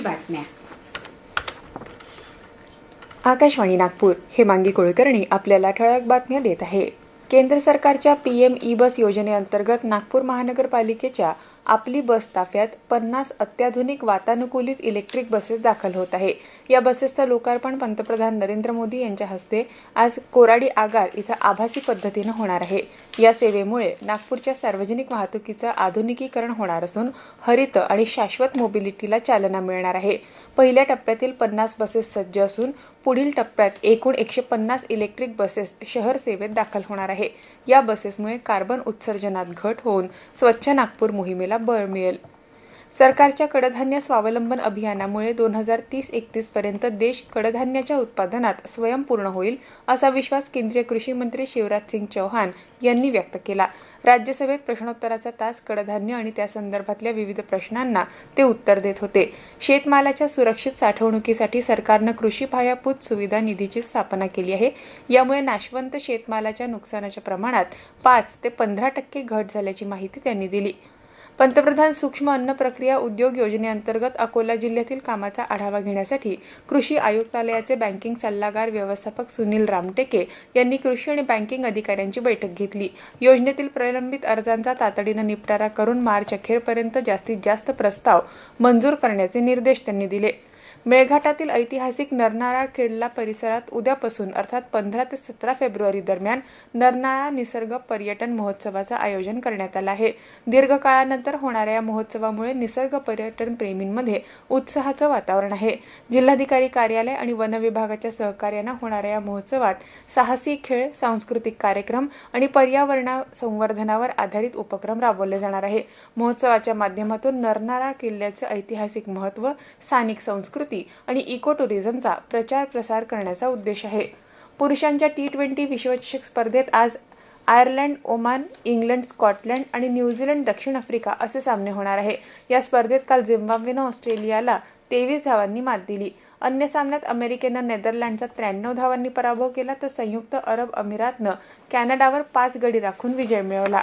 बातम्या. आकाशवाणी नागपूर हे मांगी कुलकर्णी आपल्याला ठळक बातम्या देत आहे. केंद्र सरकारच्या पीएम ई बस योजनेअंतर्गत नागपूर महानगरपालिकेच्या आपली बस ताफ्यात पन्नास अत्याधुनिक वातानुकूलित इलेक्ट्रिक बसेस दाखल होत आहे. या बसेसचं लोकार्पण पंतप्रधान नरेंद्र मोदी यांच्या हस्ते आज कोराडी आगार इथं आभासी पद्धतीनं होणार आहे. या सेवेमुळे नागपूरच्या सार्वजनिक वाहतुकीचं आधुनिकीकरण होणार असून हरित आणि शाश्वत मोबिलिटीला चालना मिळणार आहे. पहिल्या टप्प्यातील पन्नास बसेस सज्ज असून पुढील टप्प्यात एकूण एकशे पन्नास इलेक्ट्रिक बसेस शहर सेवेत दाखल होणार आहे. या बसेसमुळे कार्बन उत्सर्जनात घट होऊन स्वच्छ नागपूर मोहिमेला बळ मिळेल. सरकारच्या कडधान्य स्वावलंबन अभियानामुळे दोन हजार तीस एकतीस पर्यंत देश कडधान्याच्या उत्पादनात स्वयंपूर्ण होईल असा विश्वास केंद्रीय कृषी मंत्री शिवराज सिंग चौहान यांनी व्यक्त केला. राज्यसभेत प्रश्नोत्तराचा तास कडधान्य आणि त्या संदर्भातल्या विविध प्रश्नांना ते उत्तर देत होते. शेतमालाच्या सुरक्षित साठवणुकीसाठी सरकारनं कृषी पायाभूत सुविधा निधीची स्थापना केली आहे. यामुळे नाशवंत शेतमालाच्या नुकसानाच्या प्रमाणात पाच ते पंधरा टक्के घट झाल्याची माहिती त्यांनी दिली. पंतप्रधान सूक्ष्म अन्न प्रक्रिया उद्योग योजनेअंतर्गत अकोला जिल्ह्यातील कामाचा आढावा घेण्यासाठी कृषी आयुक्तालयाचे बँकिंग सल्लागार व्यवस्थापक सुनील रामटेके यांनी कृषी आणि बँकिंग अधिकाऱ्यांची बैठक घेतली. योजनेतील प्रलंबित अर्जांचा तातडीनं निपटारा करून मार्च अखेरपर्यंत जास्तीत जास्त प्रस्ताव मंजूर करण्याचे निर्देश त्यांनी दिले. मेळघाटातील ऐतिहासिक नरनाळा किल्ला परिसरात उद्यापासून अर्थात पंधरा ते सतरा फेब्रुवारी दरम्यान नरनाळा निसर्ग पर्यटन महोत्सवाचं आयोजन करण्यात आलं आहे. दीर्घकाळानंतर होणाऱ्या या महोत्सवामुळे निसर्ग पर्यटन प्रेमींमध्ये उत्साहाचं वातावरण आहे. जिल्हाधिकारी कार्यालय आणि वन विभागाच्या सहकार्यानं होणाऱ्या या महोत्सवात साहसी खेळ सांस्कृतिक कार्यक्रम आणि पर्यावरण संवर्धनावर आधारित उपक्रम राबवले जाणार आहे. महोत्सवाच्या माध्यमातून नरनाळा किल्ल्याचं ऐतिहासिक महत्त्व स्थानिक संस्कृती संस्कृती आणि इको टुरिझमचा प्रचार प्रसार करण्याचा उद्देश आहे. पुरुषांच्या टी ट्वेंटी विश्वचषक स्पर्धेत आज आयर्लंड ओमान इंग्लंड स्कॉटलंड आणि न्यूझीलंड दक्षिण आफ्रिका असे सामने होणार आहे. या स्पर्धेत काल झिम्बाब्वेनं ऑस्ट्रेलियाला तेवीस धावांनी मात दिली. अन्य सामन्यात अमेरिकेनं नेदरलँडचा त्र्याण्णव धावांनी पराभव केला तर संयुक्त अरब अमिरातनं कॅनडावर पाच गडी राखून विजय मिळवला.